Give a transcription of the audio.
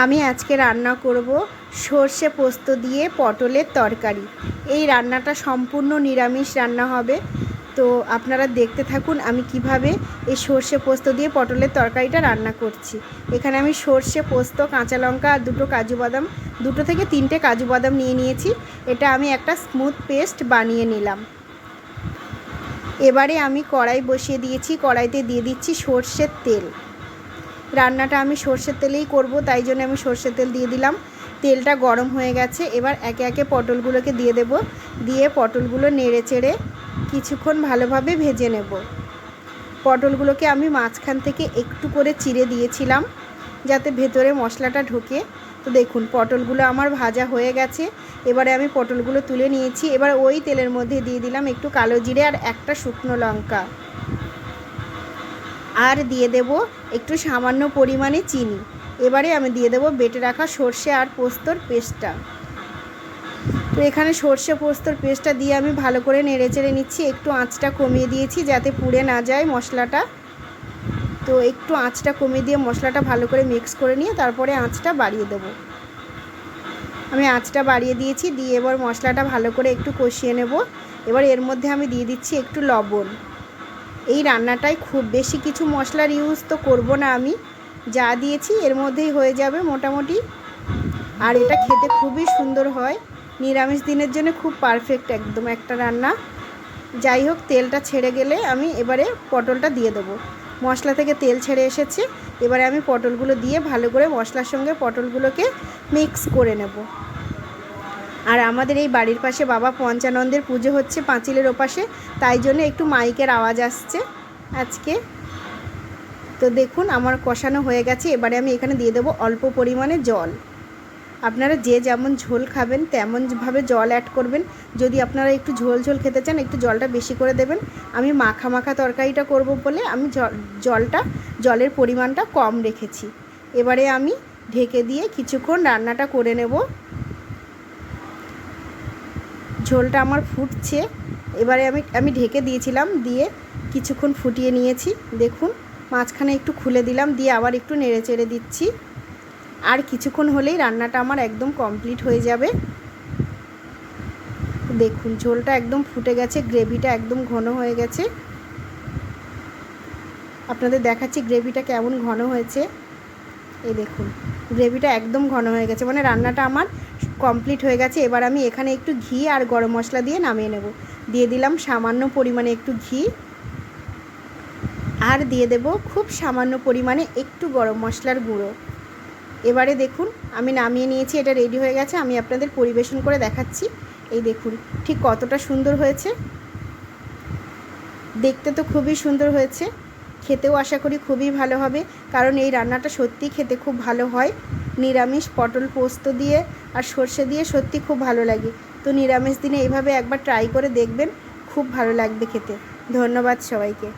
আমি আজকে রান্না করব সর্ষে পোস্ত দিয়ে পটলের তরকারি। এই রান্নাটা সম্পূর্ণ নিরামিষ রান্না হবে। তো আপনারা দেখতে থাকুন আমি কীভাবে এই সর্ষে পোস্ত দিয়ে পটলের তরকারিটা রান্না করছি। এখানে আমি সর্ষে পোস্ত, কাঁচা লঙ্কা আর দুটো কাজু বাদাম, দুটো থেকে তিনটে কাজু বাদাম নিয়ে নিয়েছি। এটা আমি একটা স্মুথ পেস্ট বানিয়ে নিলাম। এবারে আমি কড়াই বসিয়ে দিয়েছি। কড়াইতে দিয়ে দিচ্ছি সর্ষের তেল। রান্নাটা আমি সর্ষের তেলেই করব, তাই জন্য আমি সর্ষের তেল দিয়ে দিলাম। তেলটা গরম হয়ে গেছে, এবার একে একে পটলগুলোকে দিয়ে দেব। দিয়ে পটলগুলো নেড়ে চেড়ে কিছুক্ষণ ভালোভাবে ভেজে নেব। পটলগুলোকে আমি মাঝখান থেকে একটু করে চিড়ে দিয়েছিলাম, যাতে ভেতরে মশলাটা ঢোকে। তো দেখুন, পটলগুলো আমার ভাজা হয়ে গেছে, এবারে আমি পটলগুলো তুলে নিয়েছি। এবার ওই তেলের মধ্যে দিয়ে দিলাম একটু কালো জিরে আর একটা শুকনো লঙ্কা। আর দিয়ে দেব একটু সামান্য পরিমাণে চিনি। এবারে আমি দিয়ে দেব বেটে রাখা সর্ষে আর পোস্তর পেস্টটা। তো এখানে সর্ষে পোস্তর পেস্টটা দিয়ে আমি ভালো করে নেড়ে চেড়ে নিচ্ছি, একটু আঁচটা কমিয়ে দিয়েছি যাতে পুড়ে না যায় মশলাটা। তো একটু আঁচটা কমিয়ে দিয়ে মশলাটা ভালো করে মিক্স করে নিয়ে তারপরে আঁচটা বাড়িয়ে দেবো। আমি আঁচটা বাড়িয়ে দিয়েছি, দিয়ে এবার মশলাটা ভালো করে একটু কষিয়ে নেব। এবার এর মধ্যে আমি দিয়ে দিচ্ছি একটু লবণ। এই রান্নাটায় খুব বেশি কিছু মশলার ইউজ তো করব না আমি। যা দিয়েছি এর মধ্যেই হয়ে যাবে মোটামুটি। আর এটা খেতে খুবই সুন্দর হয়। নিরামিষ দিনের জন্য খুব পারফেক্ট একদম একটা রান্না। যাই হোক, তেলটা ছেড়ে গেলে আমি এবারে পটলটা দিয়ে দেবো। মশলা থেকে তেল ছেড়ে এসেছে। এবারে আমি পটলগুলো দিয়ে ভালো করে মশলার সঙ্গে পটলগুলোকে মিক্স করে নেব। আর আমাদের এই বাড়ির পাশে বাবা পঞ্চানন্দের পুজো হচ্ছে পাঁচিলের ওপাশে, তাই জন্য একটু মাইকের আওয়াজ আসছে আজকে। তো দেখুন, আমার কষানো হয়ে গেছে, এবারে আমি এখানে দিয়ে দেবো অল্প পরিমাণে জল। আপনারা যে যেমন ঝোল খাবেন তেমনভাবে জল অ্যাড করবেন। যদি আপনারা একটু ঝোল ঝোল খেতে চান, একটু জলটা বেশি করে দেবেন। আমি মাখা মাখা তরকারিটা করব বলে আমি জলটা, জলের পরিমাণটা কম রেখেছি। এবারে আমি ঢেকে দিয়ে কিছুক্ষণ রান্নাটা করে নেব। ঝোলটা আমার ফুটছে। এবারে আমি আমি ঢেকে দিয়েছিলাম, দিয়ে কিছুক্ষণ ফুটিয়ে নিয়েছি। দেখুন, মাঝখানে একটু খুলে দিলাম, দিয়ে আবার একটু নেড়ে চেড়ে দিচ্ছি। আর কিছুক্ষণ হলেই রান্নাটা আমার একদম কমপ্লিট হয়ে যাবে। দেখুন, ঝোলটা একদম ফুটে গেছে, গ্রেভিটা একদম ঘন হয়ে গেছে। আপনাদের দেখাচ্ছি গ্রেভিটা কেমন ঘন হয়েছে। এই দেখুন, গ্রেভিটা একদম ঘন হয়ে গেছে। মানে রান্নাটা আমার কমপ্লিট হয়ে গেছে, এবার আমি এখানে একটু ঘি আর গরম মশলা দিয়ে নামিয়ে নেব। দিয়ে দিলাম সামান্য পরিমাণে একটু ঘি, আর দিয়ে দেব খুব সামান্য পরিমাণে একটু গরম মশলার গুঁড়ো। এবারে দেখুন, আমি নামিয়ে নিয়েছি, এটা রেডি হয়ে গেছে, আমি আপনাদের পরিবেশন করে দেখাচ্ছি। এই দেখুন, ঠিক কতটা সুন্দর হয়েছে। দেখতে তো খুবই সুন্দর হয়েছে, খেতেও আশা করি খুবই ভালো হবে, কারণ এই রান্নাটা সত্যি খেতে খুব ভালো হয়। নিরামিষ, পটল পোস্ত দিয়ে আর সর্ষে দিয়ে সত্যি খুব ভালো লাগে। তো নিরামিষ দিনে এইভাবে একবার ট্রাই করে দেখবেন, খুব ভালো লাগবে খেতে। ধন্যবাদ সবাইকে।